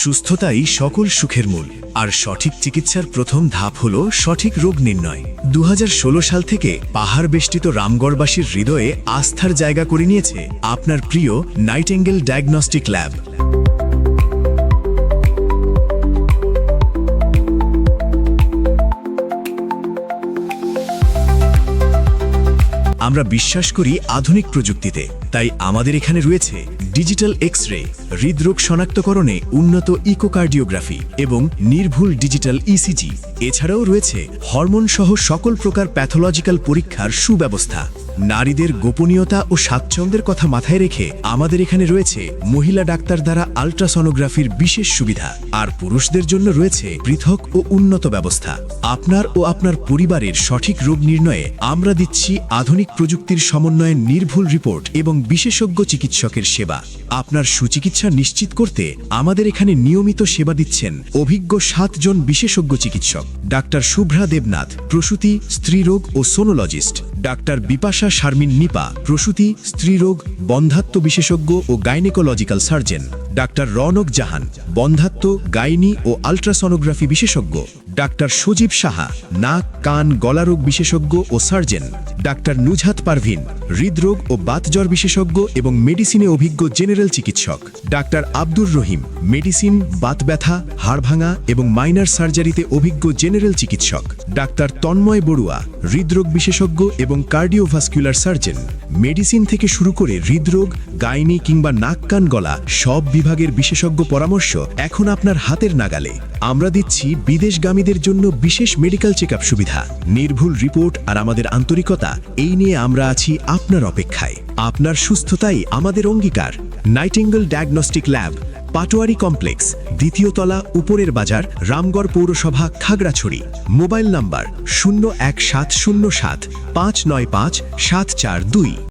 সুস্থতাই সকল সুখের মূল, আর সঠিক চিকিৎসার প্রথম ধাপ হল সঠিক রোগ নির্ণয়। দুহাজার ষোলো সাল থেকে পাহাড় বেষ্টিত রামগড়বাসীর হৃদয়ে আস্থার জায়গা করে নিয়েছে আপনার প্রিয় নাইটেঙ্গেল ডায়াগনস্টিক ল্যাব। আমরা বিশ্বাস করি আধুনিক প্রযুক্তিতে, তাই আমাদের এখানে রয়েছে ডিজিটাল এক্স রে হৃদরোগ শনাক্তকরণে উন্নত ইকোকার্ডিওগ্রাফি এবং নির্ভুল ডিজিটাল ইসিজি এছাড়াও রয়েছে হরমোন সহ সকল প্রকার প্যাথোলজিক্যাল পরীক্ষার সুব্যবস্থা। নারীদের গোপনীয়তা ও স্বাচ্ছন্দ্যের কথা মাথায় রেখে আমাদের এখানে রয়েছে মহিলা ডাক্তার দ্বারা আল্ট্রাসনোগ্রাফির বিশেষ সুবিধা। আর পুরুষদের জন্য রয়েছে পৃথক ও উন্নত ব্যবস্থা। আপনার ও আপনার পরিবারের সঠিক রোগ নির্ণয়ে আমরা দিচ্ছি আধুনিক প্রযুক্তির সমন্বয়ে নির্ভুল রিপোর্ট এবং বিশেষজ্ঞ চিকিৎসকের সেবা। আপনার সুচিকিৎসা নিশ্চিত করতে আমাদের এখানে নিয়মিত সেবা দিচ্ছেন অভিজ্ঞ সাতজন বিশেষজ্ঞ চিকিৎসক। ডাক্তার শুভ্রা দেবনাথ, প্রসূতি, স্ত্রীরোগ ও সোনোলজিস্ট। ডাক্তার বিপাশা শারমিন নিপা প্রসূতি স্ত্রীরোগ বন্ধাত্ম বিশেষজ্ঞ ও gynaecological surgeon. Doctor Raunak Jahan, বন্ধাত্ম, গাইনি ও আল্ট্রাসনোগ্রাফি বিশেষজ্ঞ। ডাক্তার সজীব সাহা, নাক, কান, গলারোগ বিশেষজ্ঞ ও সার্জেন। ডাক্তার নুজহাত পারভিন, হৃদরোগ ও বাতজ্বর বিশেষজ্ঞ এবং মেডিসিনে অভিজ্ঞ জেনারেল চিকিৎসক। ডাক্তার আব্দুর রহিম, মেডিসিন, বাত ব্যথা, হাড় ভাঙা এবং মাইনার সার্জারিতে অভিজ্ঞ জেনারেল চিকিৎসক। ডাক্তার তন্ময় বড়ুয়া, হৃদরোগ বিশেষজ্ঞ এবং কার্ডিওভাস্কুলার সার্জন। মেডিসিন থেকে শুরু করে হৃদরোগ, গাইনি কিংবা নাক কান গলা সব বিভাগের বিশেষজ্ঞ পরামর্শ এখন আপনার হাতের নাগালে। আমরা দিচ্ছি বিদেশগামীদের জন্য বিশেষ মেডিকেল চেকআপ সুবিধা। নির্ভুল রিপোর্ট আর আমাদের আন্তরিকতা, এই নিয়ে আমরা আছি আপনার অপেক্ষায়। আপনার সুস্থতাই আমাদের অঙ্গীকার। Nightingale diagnostic lab, Patwari complex, দ্বিতীয় তলা, উপরের বাজার, রামগড় পৌরসভা, খাগড়াছড়ি। মোবাইল নাম্বার শূন্য এক সাত শূন্য সাত পাঁচ নয় পাঁচ সাত চার দুই।